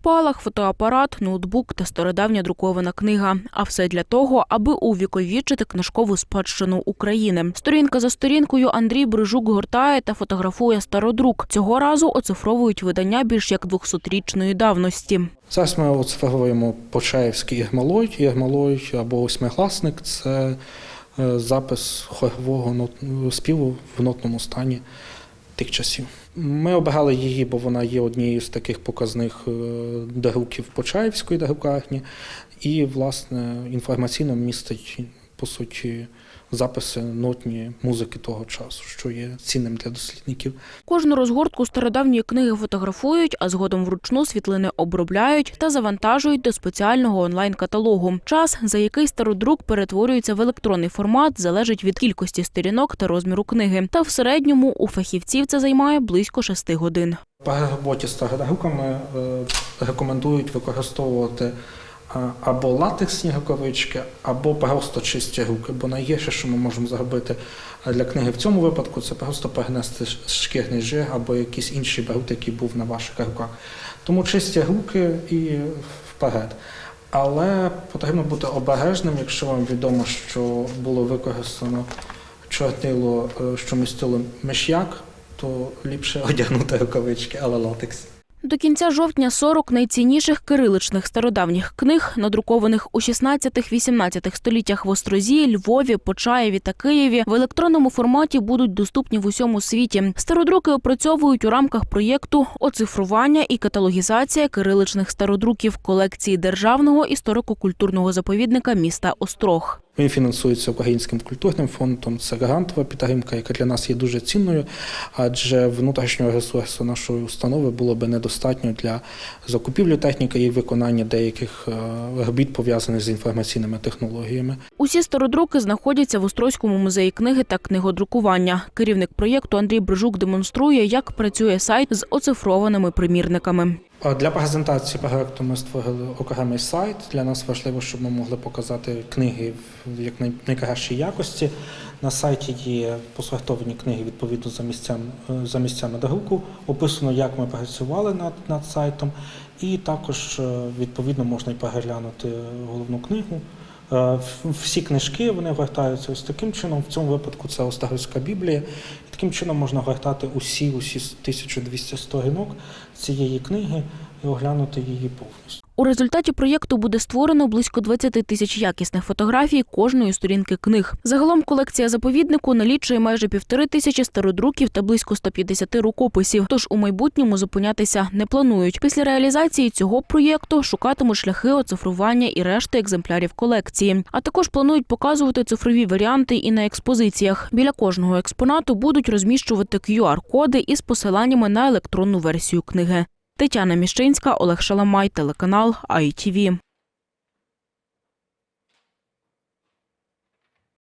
Спалах, фотоапарат, ноутбук та стародавня друкована книга. А все для того, аби увіковічити книжкову спадщину України. Сторінка за сторінкою Андрій Брижук гортає та фотографує стародрук. Цього разу оцифровують видання більш як 200-річної давності. Зараз ми оцифровуємо Почаївський ігмалой. Ігмалой або восьмигласник це е, запис хорового співу в нотному стані тих часів. Ми обирали її, бо вона є однією з таких показних е, дегуків Почаївської дегукарні, і, власне, інформаційно містить, по суті, записи нотні музики того часу, що є цінним для дослідників. Кожну розгортку стародавньої книги фотографують, а згодом вручну світлини обробляють та завантажують до спеціального онлайн-каталогу. Час, за який стародрук перетворюється в електронний формат, залежить від кількості сторінок та розміру книги. Та в середньому у фахівців це займає близько шести годин. По роботі з стародавками е, рекомендують використовувати або латексні рукавички, або просто чисті руки. Бо найгірше, що ми можемо зробити для книги в цьому випадку, це просто перенести шкірний жир або якийсь інший бруд, який був на ваших руках. Тому чисті руки і вперед. Але потрібно бути обережним, якщо вам відомо, що було використано чорнило, е, що містило миш'як, то ліпше одягнути рукавички, але латекс. До кінця жовтня 40 найцінніших кириличних стародавніх книг, надрукованих у 16-18 століттях в Острозі, Львові, Почаєві та Києві, в електронному форматі будуть доступні в усьому світі. Стародруки опрацьовують у рамках проєкту оцифрування і каталогізація кириличних стародруків колекції державного історико-культурного заповідника міста Острог. Він фінансується Українським культурним фондом. Це грантова підтримка, яка для нас є дуже цінною, адже внутрішнього ресурсу нашої установи було би недостатньо для закупівлі техніки і виконання деяких е, робіт пов'язаних з інформаційними технологіями. Усі стародруки знаходяться в Острозькому музеї книги та книгодрукування. Керівник проєкту Андрій Брижук демонструє, як працює сайт з оцифрованими примірниками. Для презентації проекту ми створили окремий сайт. Для нас важливо, щоб ми могли показати книги в як найкращій якості. На сайті є посортовані книги відповідно за місцями, е, за місцями друку. Описано, як ми працювали над, над сайтом, і також е, відповідно можна і переглянути головну книгу. Е, Всі книжки вони гортаються ось таким чином. В цьому випадку це Остагівська Біблія. Таким чином можна гортати усі, усі 1200 сторінок цієї книги і оглянути її повністю. У результаті проєкту буде створено близько 20 тисяч якісних фотографій кожної сторінки книг. Загалом колекція заповіднику налічує майже півтори тисячі стародруків та близько 150 рукописів. Тож у майбутньому зупинятися не планують. Після реалізації цього проєкту шукатимуть шляхи оцифрування і решти екземплярів колекції. А також планують показувати цифрові варіанти і на експозиціях. Біля кожного експонату будуть розміщувати QR-коди із посиланнями на електронну версію книги. Тетяна Міщинська, Олег Шаламай, телеканал ITV.